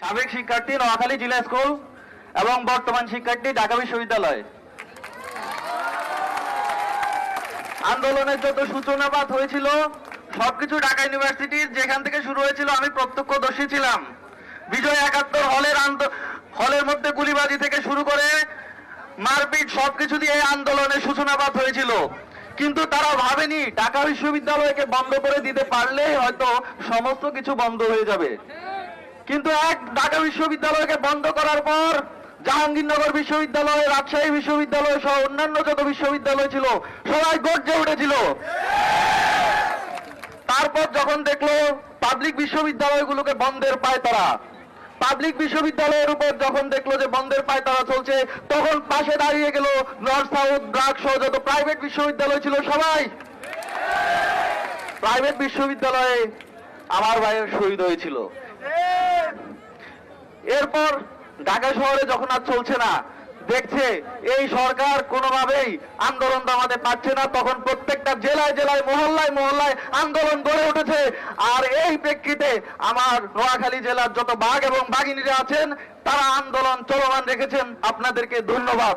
সাবেক শিক্ষার্থী নোয়াখালী জিলা স্কুল এবং বর্তমান শিক্ষার্থী ঢাকা বিশ্ববিদ্যালয়। আন্দোলনের যত সূচনাপাত হয়েছিল, সবকিছু ঢাকা ইউনিভার্সিটির যেখান থেকে শুরু হয়েছিল, আমি প্রত্যক্ষদর্শী ছিলাম। বিজয় একাত্তর হলের হলের মধ্যে গুলিবাজি থেকে শুরু করে মারপিট সবকিছু দিয়ে আন্দোলনের সূচনাপাত হয়েছিল। কিন্তু তারা ভাবেনি ঢাকা বিশ্ববিদ্যালয়কে বন্ধ করে দিতে পারলেই হয়তো সমস্ত কিছু বন্ধ হয়ে যাবে। কিন্তু এক ঢাকা বিশ্ববিদ্যালয়কে বন্ধ করার পর জাহাঙ্গীরনগর বিশ্ববিদ্যালয়, রাজশাহী বিশ্ববিদ্যালয় সহ অন্যান্য যত বিশ্ববিদ্যালয় ছিল, সবাই গর্জে উঠেছিল। তারপর যখন দেখল পাবলিক বিশ্ববিদ্যালয়গুলোকে বন্ধের পায় তারা। পাবলিক বিশ্ববিদ্যালয়ের উপর যখন দেখল যে বন্ধের পায় তারা চলছে, তখন পাশে দাঁড়িয়ে গেল নর্থ সাউথ ব্রাক সহ যত প্রাইভেট বিশ্ববিদ্যালয় ছিল সবাই। প্রাইভেট বিশ্ববিদ্যালয়ে আমার ভাইয়ের শহীদ হয়েছিল। এরপর ঢাকা শহরে যখন আর চলছে না দেখছে, এই সরকার কোনোভাবেই আন্দোলন দামাতে পারছে না। তখন প্রত্যেকটা জেলায় জেলায়, মহল্লায় মহল্লায় আন্দোলন গড়ে উঠেছে। আর এই প্রেক্ষিতে আমার নোয়াখালী জেলার যত বাঘ এবং বাঘিনীরা আছেন, তারা আন্দোলন চলমান রেখেছেন। আপনাদেরকে ধন্যবাদ।